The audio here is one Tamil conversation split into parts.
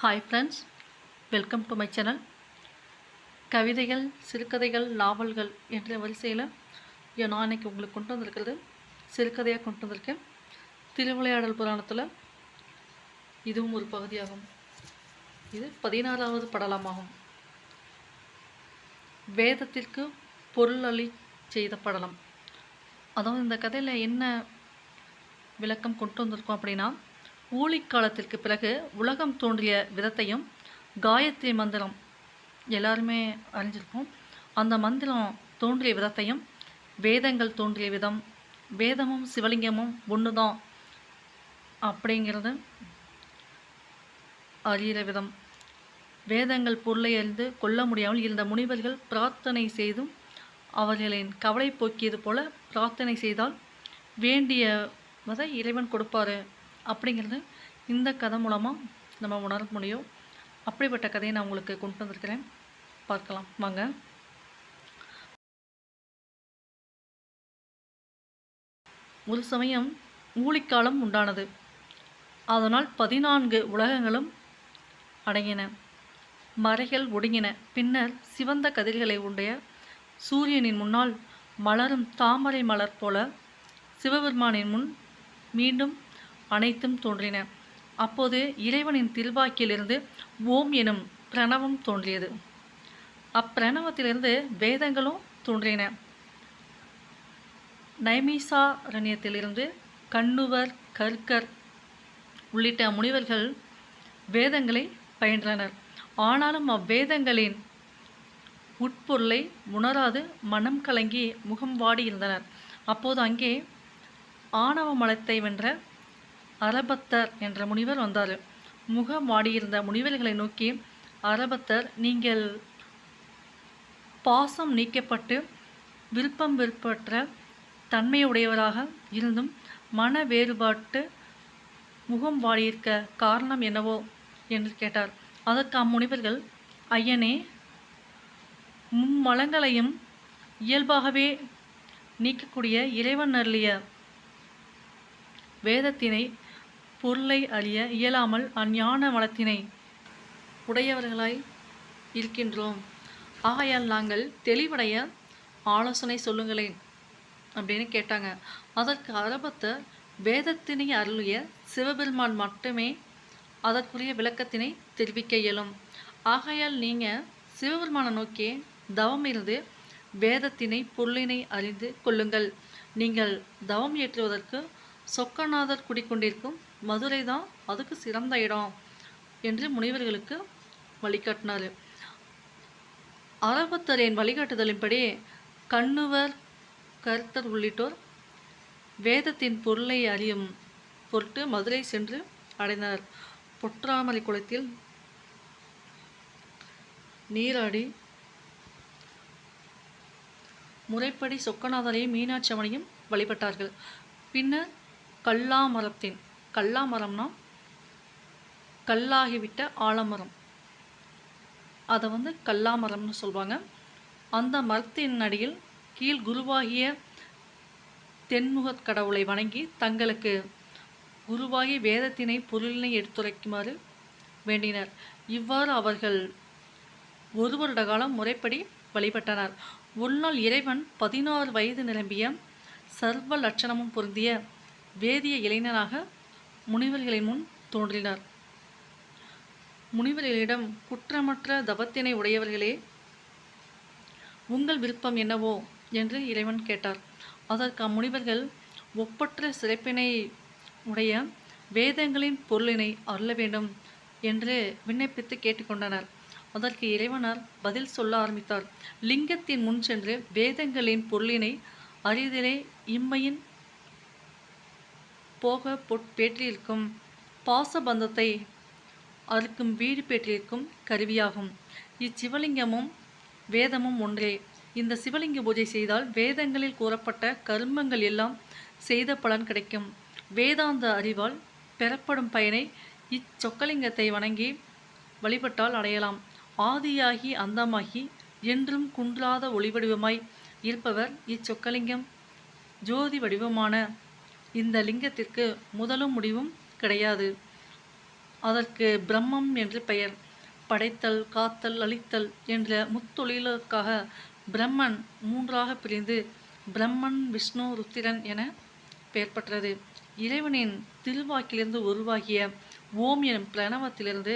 Hi friends welcome to my channel கவிதைகள் சிறுகதைகள் நாவல்கள் என்ற வரிசையில் நான் இன்னைக்கு உங்களுக்கு கொண்டு வந்திருக்கிறது. சிறுகதையாக கொண்டு வந்திருக்கேன். திருவிளையாடல் புராணத்தில் இதுவும் ஒரு பகுதியாகும். இது பதினாறாவது படலமாகும். வேதத்திற்கு பொருள் அளி செய்த படலம். அதாவது இந்த கதையில் என்ன விளக்கம் கொண்டு வந்திருக்கோம் அப்படின்னா ஊழிக்காலத்திற்கு பிறகு உலகம் தோன்றிய விதத்தையும் காயத்ரி மந்திரம் எல்லாருமே அறிஞ்சிருப்போம். அந்த மந்திரம் தோன்றிய விதத்தையும் வேதங்கள் தோன்றிய விதம் வேதமும் சிவலிங்கமும் ஒன்று தான் அப்படிங்கிறது அறிகிற விதம். வேதங்கள் பொருளை அறிந்து கொள்ள முடியாமல் இருந்த முனிவர்கள் பிரார்த்தனை செய்தும் அவர்களின் கவலை போக்கியது போல பிரார்த்தனை செய்தால் வேண்டியதை இறைவன் கொடுப்பாரு. அப்படிங்கிறது இந்த கதை மூலமாக நம்ம உணர முடியும். அப்படிப்பட்ட கதையை நான் உங்களுக்கு கொண்டு வந்திருக்கிறேன். பார்க்கலாம் வாங்க. ஒரு சமயம் ஊழிக்காலம் உண்டானது. அதனால் பதினான்கு உலகங்களும் அடங்கின. மறைகள் ஒடுங்கின. பின்னர் சிவந்த கதிர்களை உடைய சூரியனின் முன்னால் மலரும் தாமரை மலர் போல சிவபெருமானின் முன் மீண்டும் அனைத்தும் தோன்றின. அப்போது இறைவனின் திருவாக்கியிலிருந்து ஓம் எனும் பிரணவம் தோன்றியது. அப்பிரணவத்திலிருந்து வேதங்களும் தோன்றின. நைமிசாரண்யத்திலிருந்து கண்ணுவர் கற்கர் உள்ளிட்ட முனிவர்கள் வேதங்களை பயின்றனர். ஆனாலும் அவ்வேதங்களின் உட்பொருளை உணராது மனம் கலங்கி முகம் வாடி இருந்தனர். அப்போது அங்கே ஆணவ மலத்தை வென்ற அரபத்தர் என்ற முனிவர் வந்தார். முகம் வாடியிருந்த முனிவர்களை நோக்கி அரபத்தர் நீங்கள் பாசம் நீக்கப்பட்டு விருப்பம் விருப்பற்ற தன்மையுடையவராக இருந்தும் மன வேறுபாட்டு முகம் வாடியிருக்க காரணம் என்னவோ? என்று கேட்டார். அதற்கு அம்முனிவர்கள் ஐயனே மும்மலங்களையும் இயல்பாகவே நீக்கக்கூடிய இறைவன் அருளிய வேதத்தினை பொருளை அழிய இயலாமல் அஞ்ஞான வளத்தினை உடையவர்களாய் இருக்கின்றோம். ஆகையால் நாங்கள் தெளிவடைய ஆலோசனை சொல்லுங்களேன் அப்படின்னு கேட்டாங்க. அதற்கு அரபத்த வேதத்தினை அருளிய சிவபெருமான் மட்டுமே அதற்குரிய விளக்கத்தினை தெரிவிக்க இயலும். ஆகையால் நீங்கள் சிவபெருமானை நோக்கி தவம் இருந்து வேதத்தினை பொருளினை அறிந்து கொள்ளுங்கள். நீங்கள் தவம் ஏற்றுவதற்கு சொக்கநாதர் குடிக்கொண்டிருக்கும் மதுரை தான் அதுக்கு சிறந்த இடம் என்று முனிவர்களுக்கு வழிகாட்டினார். அரபத்தரின் வழிகாட்டுதலின்படி கண்ணுவர் கருத்தர் உள்ளிட்டோர் வேதத்தின் பொருளை அறியும் பொருட்டு மதுரை சென்று அடைந்தனர். பொற்றாமரை குளத்தில் நீராடி முறைப்படி சொக்கநாதனையும் மீனாட்சி அம்மனையும் வழிபட்டார்கள். பின்னர் கல்லாமரத்தின் கல்லாமரம்னா கல்லாகிவிட்ட ஆலமரம். அதை வந்து கல்லாமரம்னு சொல்லுவாங்க அந்த மரத்தின் அடியில் கீழ் குருவாகிய தென்முகக் கடவுளை வணங்கி தங்களுக்கு குருவாகி வேதத்தினை பொருளினை எடுத்துரைக்குமாறு வேண்டினர். இவ்வாறு அவர்கள் ஒரு வருட காலம் முறைப்படி வழிபட்டனர். ஒருநாள் இறைவன் பதினாறு வயது நிரம்பிய சர்வ லட்சணமும் பொருந்திய வேதிய இளைஞனாக முனிவர்களின் முன் தோன்றினார். முனிவர்களிடம் குற்றமற்ற தவத்தினை உடையவர்களே உங்கள் விருப்பம் என்னவோ என்று இறைவன் கேட்டார். அதற்கு அம்முனிவர்கள் ஒப்பற்ற சிறப்பினை உடைய வேதங்களின் பொருளினை அருள வேண்டும் என்று விண்ணப்பித்து கேட்டுக்கொண்டனர். அதற்கு இறைவனார் பதில் சொல்ல ஆரம்பித்தார். லிங்கத்தின் முன் சென்று வேதங்களின் பொருளினை அறிதலே இம்மையின் போக பொற்பேற்றிருக்கும் பாசபந்தத்தை அறுக்கும் வீடு பேற்றிருக்கும் கருவியாகும். இச்சிவலிங்கமும் வேதமும் ஒன்றே. இந்த சிவலிங்க பூஜை செய்தால் வேதங்களில் கூறப்பட்ட கர்மங்கள் எல்லாம் செய்த பலன் கிடைக்கும். வேதாந்த அறிவால் பெறப்படும் பயனை இச்சொக்கலிங்கத்தை வணங்கி வழிபட்டால் அடையலாம். ஆதியாகி அந்தமாகி என்றும் குன்றாத ஒளிவடிவமாய் இருப்பவர் இச்சொக்கலிங்கம் ஜோதி வடிவமான இந்த லிங்கத்திற்கு முதலும் முடிவும் கிடையாது. அதற்கு பிரம்மம் என்று பெயர் படைத்தல் காத்தல் அழித்தல் என்ற முத்தொழிலுக்காக பிரம்மன் மூன்றாக பிரிந்து பிரம்மன் விஷ்ணு ருத்திரன் என பெயர் பெற்றது. இறைவனின் திருவாக்கிலிருந்து உருவாகிய ஓம் எனும் பிரணவத்திலிருந்து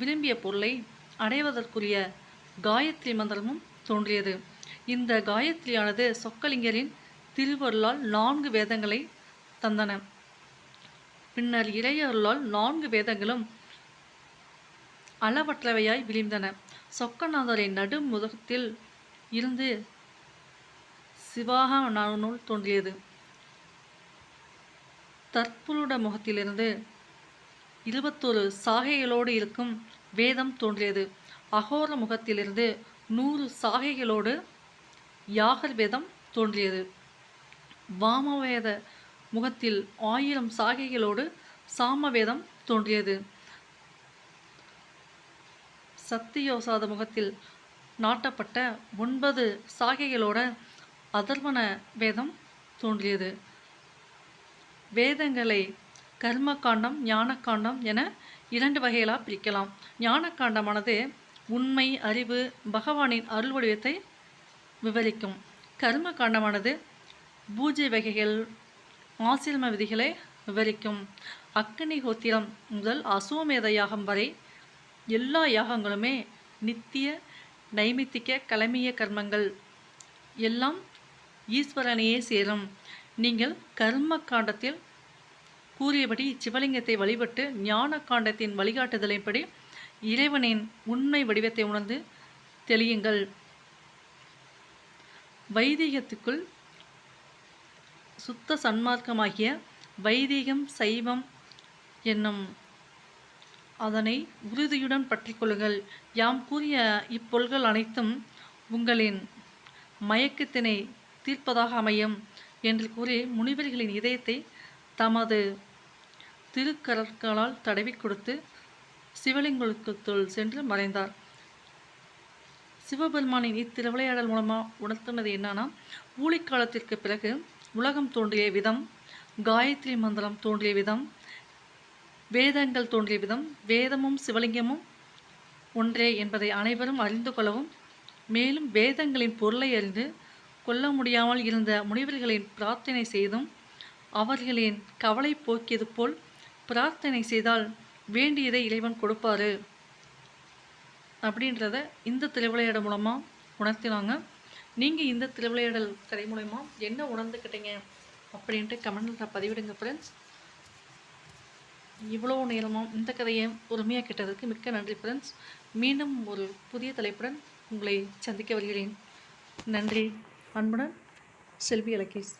விரும்பிய பொருளை அடைவதற்குரிய காயத்ரி மந்திரமும் தோன்றியது. இந்த காயத்ரியானது சொக்கலிங்கரின் திருவருளால் நான்கு வேதங்களை தந்தன. பின்னர் இளையருளால் நான்கு வேதங்களும் அளவற்றவையாய் விரிந்தன சொக்கநாதரின் நடுமுதத்தில் இருந்து சிவாக நூல் தோன்றியது. தற்புருட முகத்திலிருந்து இருபத்தொரு சாகைகளோடு இருக்கும் வேதம் தோன்றியது. அகோர முகத்திலிருந்து நூறு சாகைகளோடு யாகர் வேதம் தோன்றியது. வாமவேத முகத்தில் ஆயிரம் சாகைகளோடு சாமவேதம் தோன்றியது. சத்தியோசாத முகத்தில் நாட்டப்பட்ட ஒன்பது சாகைகளோட அதர்வன வேதம் தோன்றியது. வேதங்களை கர்மகாண்டம் ஞானகாண்டம் என இரண்டு வகைகளாக பிரிக்கலாம். ஞானகாண்டமானது உண்மை அறிவு பகவானின் அருள் வடிவத்தை விவரிக்கும். கர்ம காண்டமானது பூஜை வகைகள் ஆசிரம விதிகளை விவரிக்கும் அக்னி ஹோத்திரம் முதல் அசோமேத யாகம் வரை எல்லா யாகங்களுமே நித்திய நைமித்திக கலமிய கர்மங்கள் எல்லாம் ஈஸ்வரனையே சேரும். நீங்கள் கர்ம காண்டத்தில் கூறியபடி சிவலிங்கத்தை வழிபட்டு ஞான காண்டத்தின் வழிகாட்டுதலின்படி இறைவனின் உண்மை வடிவத்தை உணர்ந்து தெளியுங்கள். வைதிகத்துக்குள் சுத்த சன்மார்க்கமாகிய வைதிகம் சைவம் என்னும் அதனை உறுதியுடன் பற்றிக்கொள்ளுங்கள் யாம் கூறிய இப்பொருள்கள் அனைத்தும் உங்களின் மயக்கத்தினை தீர்ப்பதாக அமையும் என்று கூறி முனிவர்களின் இதயத்தை தமது திருக்கரற்களால் தடவி கொடுத்து சிவலிங்கத்துள் சென்று மறைந்தார். சிவபெருமானின் இத்திருவிளையாடல் மூலமாக உணர்த்தினது என்னன்னா ஊழிக்காலத்திற்கு பிறகு உலகம் தோன்றிய விதம் காயத்ரி மந்திரம் தோன்றிய விதம் வேதங்கள் தோன்றிய விதம் வேதமும் சிவலிங்கமும் ஒன்றே என்பதை அனைவரும் அறிந்து கொள்ளவும் மேலும் வேதங்களின் பொருளை அறிந்து கொள்ள முடியாமல் இருந்த முனிவர்களின் பிரார்த்தனை செய்தும் அவர்களின் கவலை போக்கியது போல் பிரார்த்தனை செய்தால் வேண்டியதை இறைவன் கொடுப்பாரு. அப்படின்றத இந்த திருவிளையாடல் மூலமாக உணர்த்தினாங்க. நீங்கள் இந்த திருவிளையாடல் கதை மூலயமா என்ன உணர்ந்துக்கிட்டீங்க அப்படின்ட்டு கமெண்ட்டில் பதிவிடுங்க ஃப்ரெண்ட்ஸ் இவ்வளோ நேரமாக இந்த கதையை பொறுமையாக கேட்டதற்கு மிக்க நன்றி ஃப்ரெண்ட்ஸ் மீண்டும் ஒரு புதிய தலைப்புடன் உங்களை சந்திக்க வருகிறேன். நன்றி அன்புடன் செல்வி அலகேஷ்